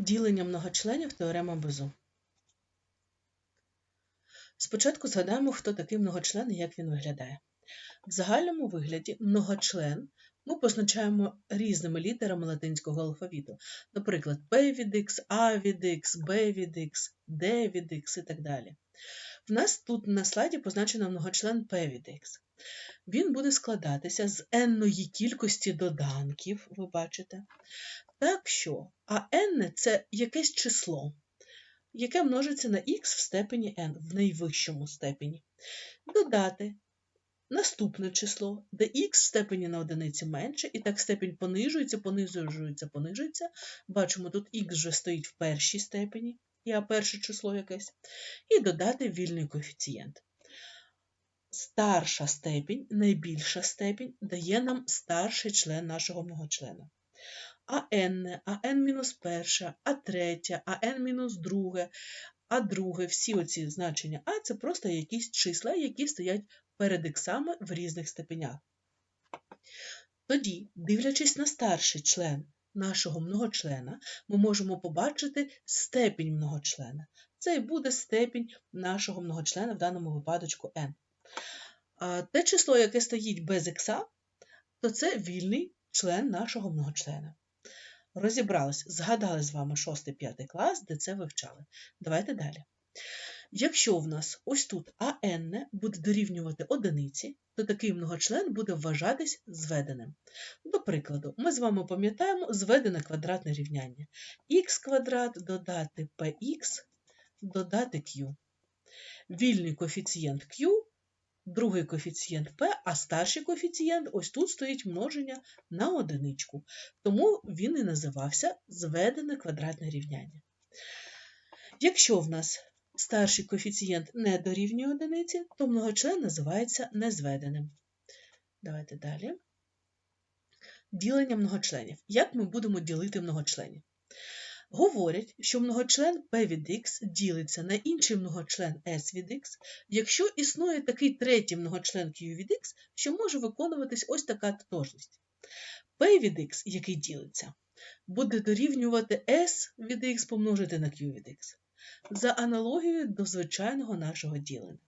Ділення многочленів теорема Безу. Спочатку згадаємо, хто такий многочлен і як він виглядає. В загальному вигляді многочлен ми позначаємо різними літерами латинського алфавіту, наприклад, P від X, A від X, B від X, D від X і так далі. В нас тут на слайді позначено многочлен P від X. Він буде складатися з n-ної кількості доданків, ви бачите. Так що, а n це якесь число, яке множиться на x в степені n, в найвищому степені. Додати наступне число, де x в степені на одиниці менше, і так степень понижується, понижується, понижується. Бачимо, тут x вже стоїть в першій степені, а перше число якесь, і додати вільний коефіцієнт. Старша степінь, найбільша степінь дає нам старший член нашого многочлена. А n, а n мінус перша, а третя, а n мінус друге, а друге, всі оці значення А це просто якісь числа, які стоять перед іксами в різних степенях. Тоді, дивлячись на старший член нашого многочлена, ми можемо побачити степінь многочлена. Це і буде степінь нашого многочлена в даному випадочку n. А те число, яке стоїть без ікса, то це вільний член нашого многочлена. Розібрались, згадали з вами 6-5 клас, де це вивчали. Давайте далі. Якщо в нас ось тут АН буде дорівнювати одиниці, то такий многочлен буде вважатись зведеним. До прикладу, ми з вами пам'ятаємо зведене квадратне рівняння. х квадрат додати px додати q. Вільний коефіцієнт q другий коефіцієнт p, а старший коефіцієнт ось тут стоїть множення на одиничку. Тому він і називався зведене квадратне рівняння. Якщо в нас старший коефіцієнт не дорівнює одиниці, то многочлен називається незведеним. Давайте далі. Ділення многочленів. Як ми будемо ділити многочленів? Говорять, що многочлен P від X ділиться на інший многочлен S від X, якщо існує такий третій многочлен Q від X, що може виконуватись ось така тотожність. P від X, який ділиться, буде дорівнювати S від X помножити на Q від X за аналогією до звичайного нашого ділення.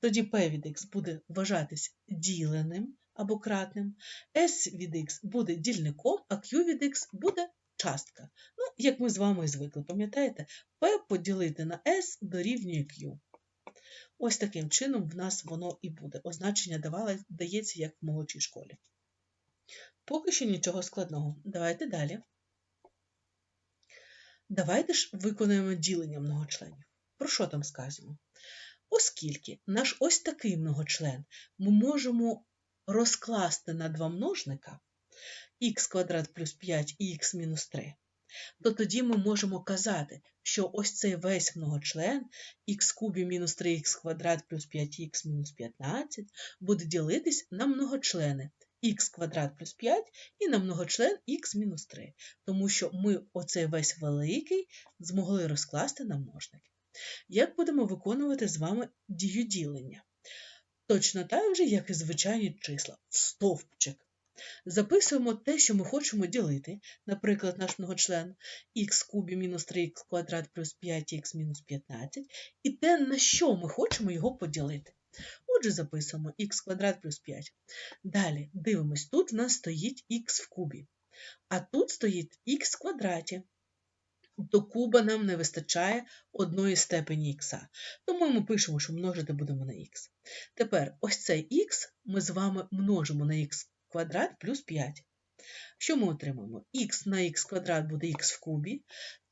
Тоді P від X буде вважатись діленим або кратним, S від X буде дільником, а Q від X буде частка. Ну, як ми з вами звикли, пам'ятаєте, P поділити на S дорівнює Q. Ось таким чином в нас воно і буде. Означення давалось, дається як в молодшій школі. Поки що нічого складного. Давайте далі. Давайте ж виконаємо ділення многочленів. Про що там скажемо? Оскільки наш ось такий многочлен ми можемо розкласти на два множника, х квадрат плюс 5 і х мінус 3, то тоді ми можемо казати, що ось цей весь многочлен х кубі мінус 3х квадрат плюс 5х мінус 15 буде ділитись на многочлени х квадрат плюс 5 і на многочлен х мінус 3, тому що ми оцей весь великий змогли розкласти на множники. Як будемо виконувати з вами дію ділення? Точно так же, як і звичайні числа, стовпчик. Записуємо те, що ми хочемо ділити, наприклад, наш многочлен х кубі мінус 3х квадрат плюс 5х мінус 15, і те, на що ми хочемо його поділити. Отже, записуємо х квадрат плюс 5. Далі дивимось, тут в нас стоїть х в кубі, а тут стоїть х квадраті. До куба нам не вистачає одної степені х. Тому ми пишемо, що множити будемо на х. Тепер ось цей х ми з вами множимо на х квадрат плюс 5. Що ми отримаємо? х на х квадрат буде х в кубі,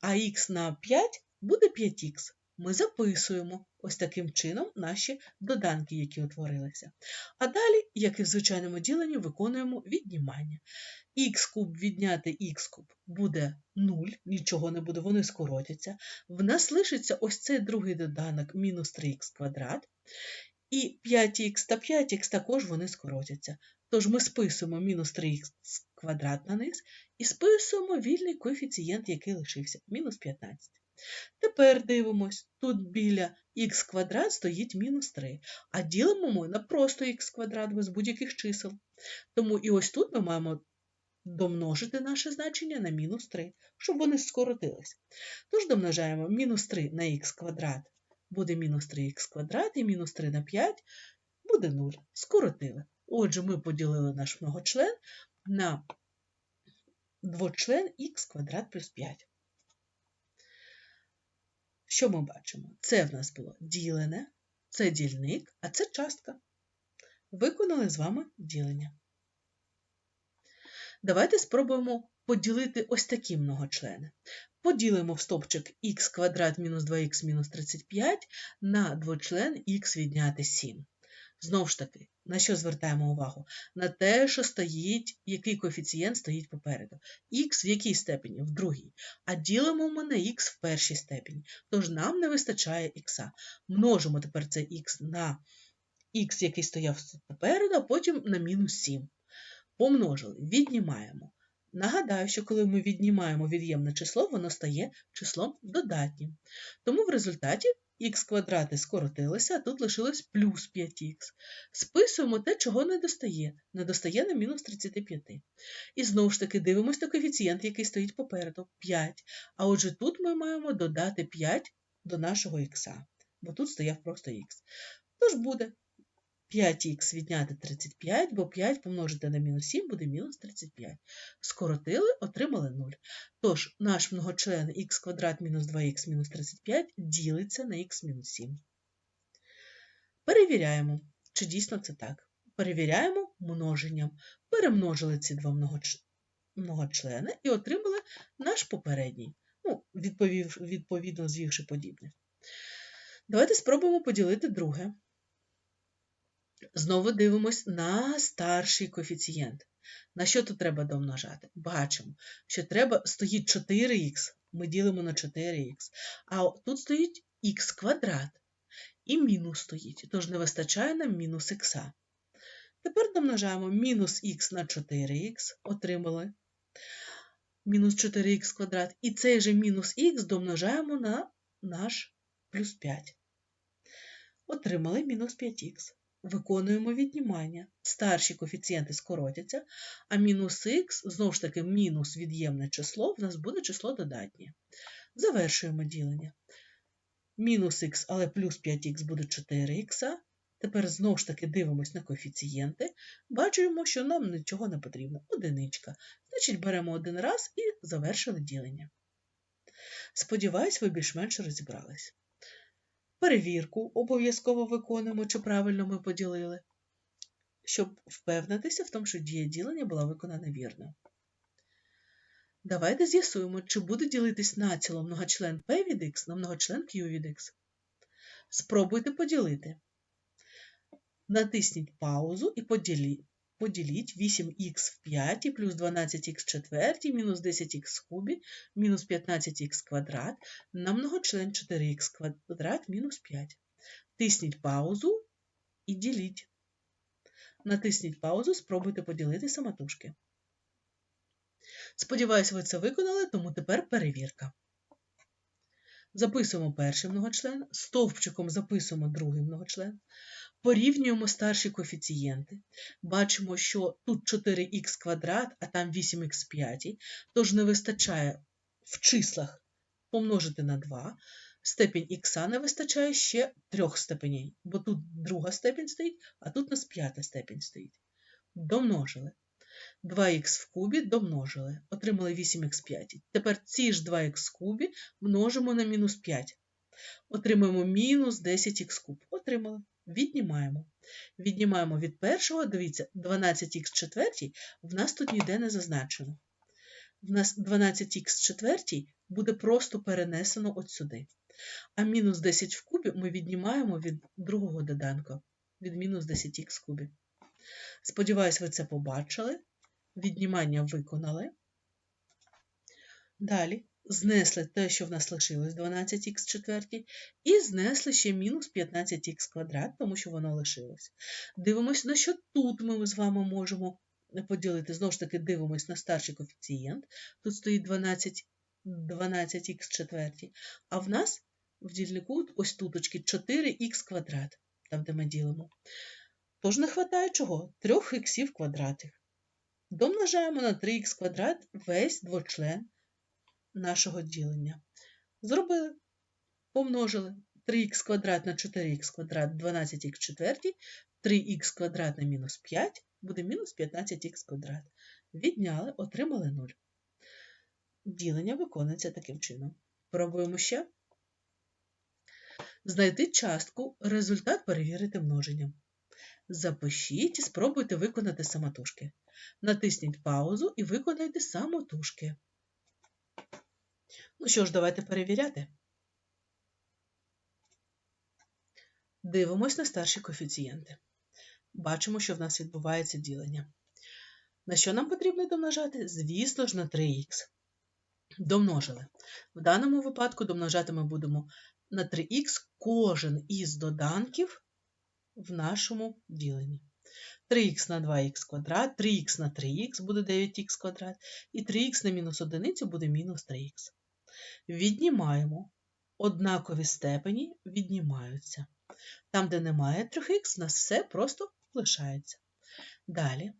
а х на 5 буде 5х. Ми записуємо ось таким чином наші доданки, які утворилися. А далі, як і в звичайному діленні, виконуємо віднімання. х куб відняти х куб буде 0, нічого не буде, вони скоротяться. В нас лишиться ось цей другий доданок мінус 3х квадрат. І 5х та 5х також вони скоротяться. Тож ми списуємо мінус 3х квадрат на низ і списуємо вільний коефіцієнт, який лишився, мінус 15. Тепер дивимось, тут біля х квадрат стоїть мінус 3, а ділимо ми на просто х квадрат без будь-яких чисел. Тому і ось тут ми маємо домножити наше значення на мінус 3, щоб вони скоротились. Тож домножаємо мінус 3 на х квадрат буде мінус 3х квадрат і мінус 3 на 5 буде 0. Скоротили. Отже, ми поділили наш многочлен на двочлен х квадрат плюс 5. Що ми бачимо? Це в нас було ділене, це дільник, а це частка. Виконали з вами ділення. Давайте спробуємо поділити ось такі многочлени. Поділимо в стопчик х квадрат мінус 2х мінус 35 на двочлен х відняти 7. Знову ж таки, на що звертаємо увагу? На те, що стоїть, який коефіцієнт стоїть попереду. Х в якій степені? В другій. А ділимо ми на х в першій степені. Тож нам не вистачає х. Множимо тепер це х на х, який стояв попереду, а потім на мінус 7. Помножили, віднімаємо. Нагадаю, що коли ми віднімаємо від'ємне число, воно стає числом додатнім. Тому в результаті х квадрати скоротилися, а тут лишилось плюс 5х. Списуємо те, чого не достає. Не достає на мінус 35. І знову ж таки дивимося на коефіцієнт, який стоїть попереду 5. А отже, тут ми маємо додати 5 до нашого х, бо тут стояв просто х. Тож буде 5х відняти 35, бо 5 помножити на мінус 7 буде мінус 35. Скоротили, отримали 0. Тож наш многочлен х квадрат мінус 2х мінус 35 ділиться на х мінус 7. Перевіряємо, чи дійсно це так. Перевіряємо множенням. Перемножили ці два многочлени і отримали наш попередній, ну, відповів, відповідно звівши подібне. Давайте спробуємо поділити друге. Знову дивимось на старший коефіцієнт. На що тут треба домножати? Бачимо, що треба стоїть 4х, ми ділимо на 4х, а тут стоїть х квадрат. І мінус стоїть, тож не вистачає нам мінус х. Тепер домножаємо мінус х на 4х, отримали мінус 4х квадрат. І цей же мінус х домножаємо на наш плюс 5. Отримали мінус 5х. Виконуємо віднімання. Старші коефіцієнти скоротяться, а мінус х, знову ж таки, мінус від'ємне число, в нас буде число додатнє. Завершуємо ділення. Мінус х, але плюс 5х буде 4х. Тепер знову ж таки дивимось на коефіцієнти. Бачимо, що нам нічого не потрібно. Одиничка. Значить, беремо один раз і завершили ділення. Сподіваюсь, ви більш-менш розібрались. Перевірку обов'язково виконуємо, чи правильно ми поділили, щоб впевнитися в тому, що дія ділення була виконана вірно. Давайте з'ясуємо, чи буде ділитись націло многочлен P від X на многочлен Q від X. Спробуйте поділити. Натисніть паузу і поділіть. Поділіть 8х в 5 плюс 12х в четвертій, мінус 10х в кубі, мінус 15х квадрат на многочлен 4х квадрат мінус 5. Тисніть паузу і діліть. Натисніть паузу, спробуйте поділити самотужки. Сподіваюсь, ви це виконали, тому тепер перевірка. Записуємо перший многочлен, стовпчиком записуємо другий многочлен. Порівнюємо старші коефіцієнти. Бачимо, що тут 4х квадрат, а там 8х 5, тож не вистачає в числах помножити на 2. Степінь х не вистачає ще трьох степеней, бо тут друга степінь стоїть, а тут у нас п'ята степінь стоїть. Домножили. 2х в кубі домножили. Отримали 8х5. Тепер ці ж 2х в кубі множимо на мінус 5. Отримаємо мінус 10х куб. Отримали. Віднімаємо. Віднімаємо від першого, дивіться, 12х четвертій в нас тут ніде не зазначено. В нас 12х четвертій буде просто перенесено от сюди. А мінус 10 в кубі ми віднімаємо від другого доданка, від мінус 10х кубі. Сподіваюсь, ви це побачили. Віднімання виконали. Далі знесли те, що в нас лишилось 12х четвертій, і знесли ще мінус 15х квадрат, тому що воно лишилось. Дивимося, на що тут ми з вами можемо поділити. Знову ж таки, дивимося на старший коефіцієнт. Тут стоїть 12 12х четвертій, а в нас в дільнику ось туточки 4х квадрат, там, де ми ділимо. Тож не вистачає чого? Трьох х квадратів. Домножаємо на 3х квадрат весь двочлен нашого ділення. Зробили, помножили 3х квадрат на 4х квадрат 12х четвертій, 3х квадрат на мінус 5 буде мінус 15х квадрат. Відняли, отримали 0. Ділення виконується таким чином. Пробуємо ще. Знайти частку, результат перевірити множенням. Запишіть і спробуйте виконати самотужки. Натисніть паузу і виконайте самотужки. Ну що ж, давайте перевіряти. Дивимось на старші коефіцієнти. Бачимо, що в нас відбувається ділення. На що нам потрібно домножати? Звісно ж, на 3х. Домножили. В даному випадку домножати ми будемо на 3х кожен із доданків в нашому діленні. 3х на 2х квадрат, 3х на 3х буде 9х квадрат, і 3х на мінус одиницю буде мінус 3х. Віднімаємо. Однакові степені віднімаються. Там, де немає 3х, у нас все просто лишається. Далі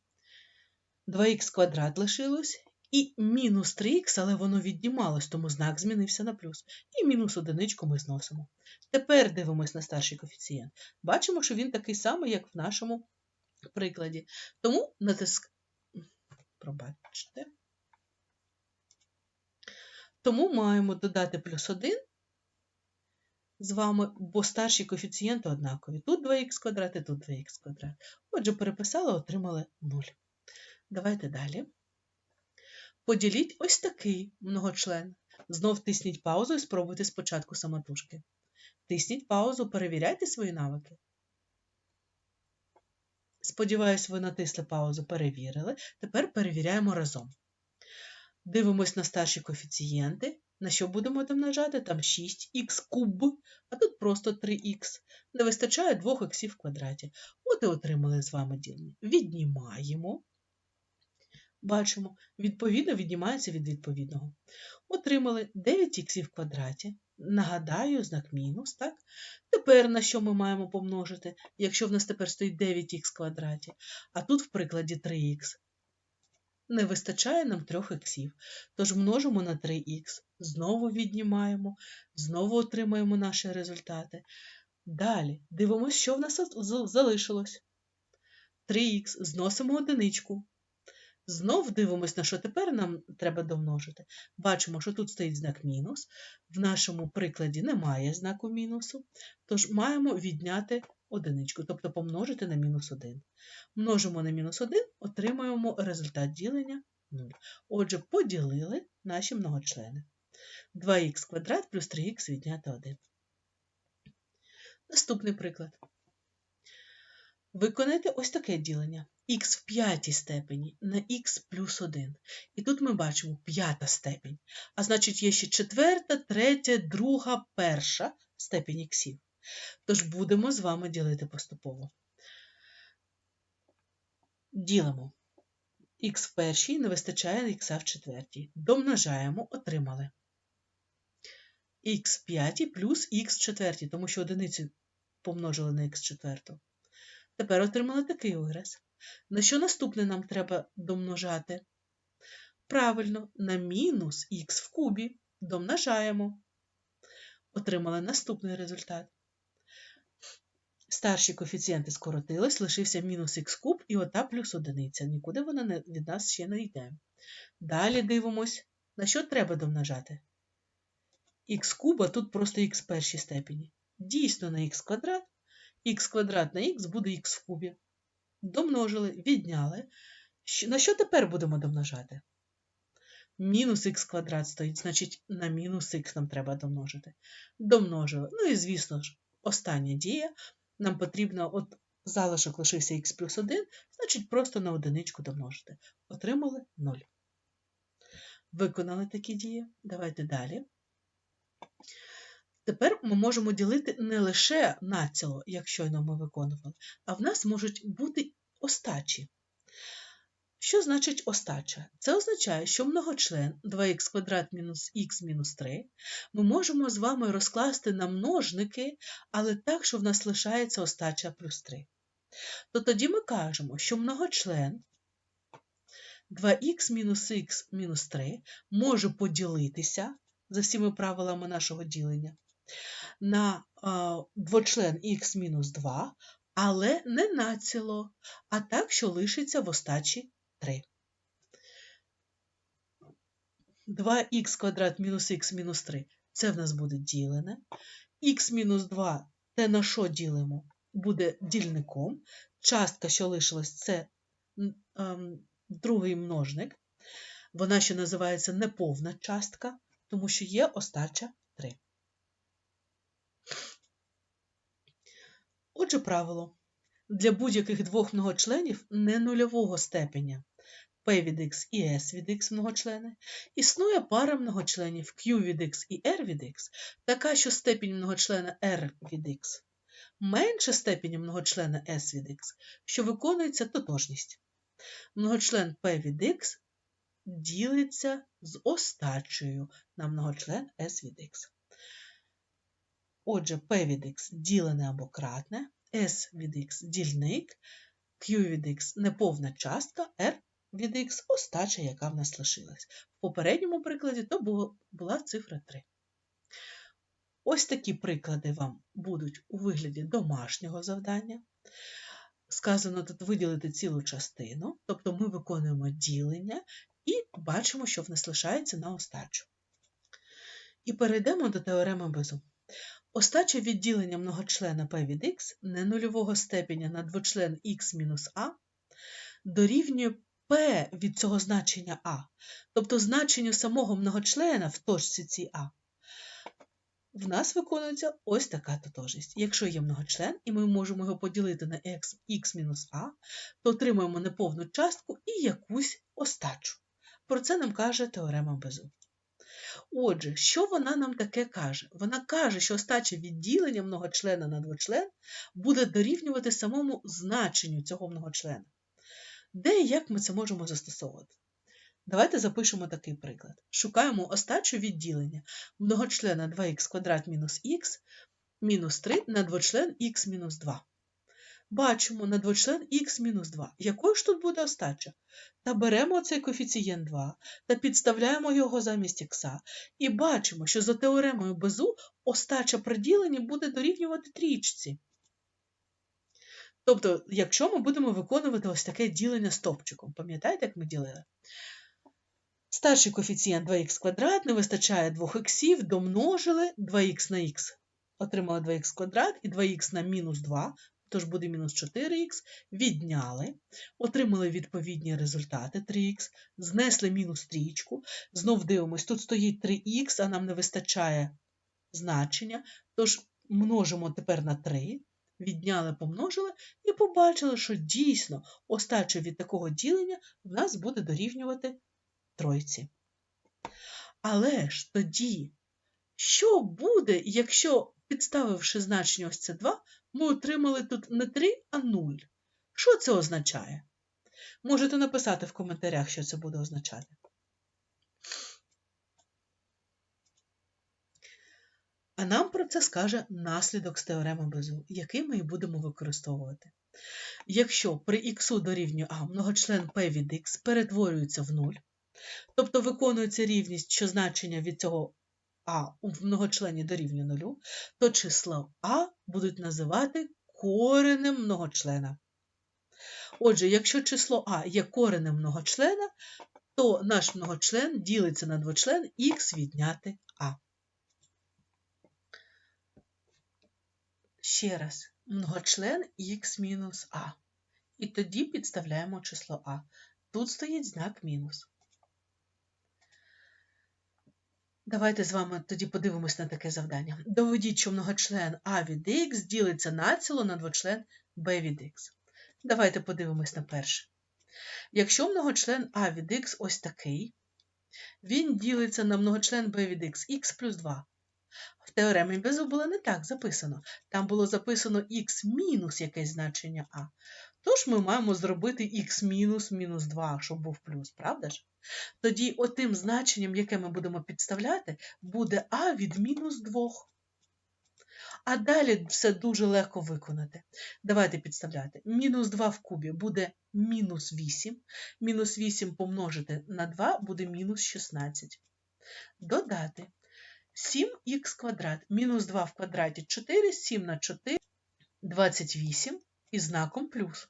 2х квадрат лишилось, і мінус 3х, але воно віднімалось, тому знак змінився на плюс. І мінус одиничку ми зносимо. Тепер дивимось на старший коефіцієнт. Бачимо, що він такий самий, як в нашому прикладі. Тому натиск... Пробачте. Тому маємо додати плюс 1 з вами, бо старші коефіцієнти однакові. Тут 2х квадрат і тут 2х квадрат. Отже, переписали, отримали 0. Давайте далі. Поділіть ось такий многочлен. Знов тисніть паузу і спробуйте спочатку самотужки. Тисніть паузу, перевіряйте свої навики. Сподіваюсь, ви натисли паузу, перевірили. Тепер перевіряємо разом. Дивимось на старші коефіцієнти. На що будемо домножати? Там 6х куб, а тут просто 3х. Не вистачає 2 х в квадраті. От і отримали з вами ділення. Віднімаємо. Бачимо, відповідно віднімається від відповідного. Отримали 9х в квадраті. Нагадаю, знак мінус, так? Тепер на що ми маємо помножити, якщо в нас тепер стоїть 9х в квадраті, а тут в прикладі 3х. Не вистачає нам 3 х, тож множимо на 3х, знову віднімаємо, знову отримаємо наші результати. Далі дивимося, що в нас залишилось. 3х, зносимо одиничку. Знов дивимось, на що тепер нам треба домножити. Бачимо, що тут стоїть знак мінус. В нашому прикладі немає знаку мінусу, тож маємо відняти одиничку, тобто помножити на мінус 1. Множимо на мінус 1, отримаємо результат ділення 0. Отже, поділили наші многочлени. 2х квадрат плюс 3х відняти 1. Наступний приклад. Виконайте ось таке ділення х в п'ятій степені на х плюс 1. І тут ми бачимо п'ята степень. А значить, є ще четверта, третя, друга, перша степень іксів. Тож будемо з вами ділити поступово. Ділимо. Х в першій не вистачає х в четвертій. Домножаємо, отримали. х в п'ятій плюс х в четвертій, тому що одиницю помножили на х четверту. Тепер отримали такий вираз. На що наступне нам треба домножати? Правильно, на мінус х в кубі домножаємо. Отримали наступний результат. Старші коефіцієнти скоротились, лишився мінус х куб і ота плюс одиниця. Нікуди вона від нас ще не йде. Далі дивимось, на що треба домножати. Х куб, а тут просто х в першій степені. Дійсно на х квадрат, х квадрат на х буде х в кубі домножили, відняли. На що тепер будемо домножати? Мінус х квадрат стоїть, значить, на мінус х нам треба домножити. Домножили. Ну і, звісно ж, остання дія. Нам потрібно, от залишок лишився х плюс 1, значить, просто на одиничку домножити. Отримали 0. Виконали такі дії. Давайте далі. Тепер ми можемо ділити не лише націло, як щойно ми виконували, а в нас можуть бути остачі. Що значить остача? Це означає, що многочлен 2х квадрат мінус х мінус 3 ми можемо з вами розкласти на множники, але так, що в нас лишається остача плюс 3. То тоді ми кажемо, що многочлен 2х мінус х мінус 3 може поділитися за всіми правилами нашого ділення на а, двочлен х мінус 2, але не націло, а так, що лишиться в остачі 3. 2х квадрат мінус х мінус 3 це в нас буде ділене. х мінус 2 те на що ділимо? Буде дільником. Частка, що лишилась, це ем, другий множник. Вона ще називається неповна частка, тому що є остача 3. Отже, правило. Для будь-яких двох многочленів не нульового степеня P від x і S від x многочлени, існує пара многочленів Q від x і R від x, така, що степінь многочлена R від x менше степені многочлена S від x, що виконується тотожність. Многочлен P від x ділиться з остачею на многочлен S від x. Отже, P від x ділене або кратне, S від x дільник, Q від x неповна частка, R від x остача, яка в нас лишилась. В попередньому прикладі то була цифра 3. Ось такі приклади вам будуть у вигляді домашнього завдання. Сказано тут виділити цілу частину, тобто ми виконуємо ділення і бачимо, що в нас лишається на остачу. І перейдемо до теореми Безу. Остача відділення многочлена P від x не нульового степеня на двочлен x-а дорівнює P від цього значення А, тобто значенню самого многочлена в точці цій А. В нас виконується ось така тотожність. Якщо є многочлен, і ми можемо його поділити на x-а, то отримуємо неповну частку і якусь остачу. Про це нам каже теорема Безу. Отже, що вона нам таке каже? Вона каже, що остача відділення многочлена на двочлен буде дорівнювати самому значенню цього многочлена. Де і як ми це можемо застосовувати? Давайте запишемо такий приклад. Шукаємо остачу відділення многочлена 2х квадрат мінус х мінус 3 на двочлен х мінус 2. Бачимо на двочлен х мінус 2. Якою ж тут буде остача? Та беремо цей коефіцієнт 2 та підставляємо його замість х. І бачимо, що за теоремою Безу остача при діленні буде дорівнювати трічці. Тобто, якщо ми будемо виконувати ось таке ділення стопчиком, пам'ятаєте, як ми ділили? Старший коефіцієнт 2х квадрат не вистачає 2 х, домножили 2х на х, отримали 2х квадрат і 2х на мінус 2, тож буде мінус 4х, відняли, отримали відповідні результати 3х, знесли мінус трічку, знов дивимось, тут стоїть 3х, а нам не вистачає значення, тож множимо тепер на 3, відняли, помножили і побачили, що дійсно остача від такого ділення в нас буде дорівнювати тройці. Але ж тоді, що буде, якщо, підставивши значення ось це 2, ми отримали тут не 3, а 0? Що це означає? Можете написати в коментарях, що це буде означати. А нам про це скаже наслідок з теореми Безу, який ми і будемо використовувати. Якщо при х дорівнює А многочлен P від х перетворюється в 0, тобто виконується рівність, що значення від цього А в многочлені дорівнює 0, то число А будуть називати коренем многочлена. Отже, якщо число А є коренем многочлена, то наш многочлен ділиться на двочлен х відняти А. Ще раз, многочлен х мінус А. І тоді підставляємо число А. Тут стоїть знак мінус. Давайте з вами тоді подивимось на таке завдання. Доведіть, що многочлен А від х ділиться націло на двочлен b від х. Давайте подивимось на перше. Якщо многочлен А від х ось такий, він ділиться на многочлен b від х х плюс 2. В теоремі Безу було не так записано. Там було записано х мінус якесь значення А. Тож ми маємо зробити х мінус мінус 2, щоб був плюс, правда ж? Тоді отим значенням, яке ми будемо підставляти, буде А від мінус 2. А далі все дуже легко виконати. Давайте підставляти. Мінус 2 в кубі буде мінус 8. Мінус 8 помножити на 2 буде мінус 16. Додати 7х квадрат. Мінус 2 в квадраті 4, 7 на 4, 28 і знаком плюс.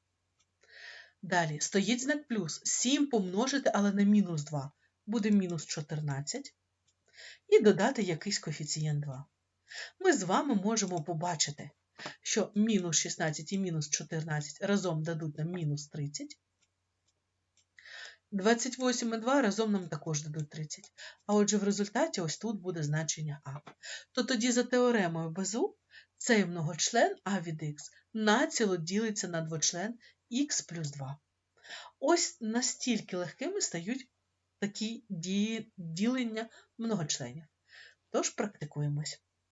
Далі стоїть знак плюс. 7 помножити, але на мінус 2 буде мінус 14. І додати якийсь коефіцієнт 2. Ми з вами можемо побачити, що мінус 16 і мінус 14 разом дадуть нам мінус 30. 28 і 2 разом нам також дадуть 30. А отже, в результаті ось тут буде значення А. То тоді за теоремою Безу цей многочлен А від х націло ділиться на двочлен х плюс 2. Ось настільки легкими стають такі ділення многочленів. Тож практикуємось.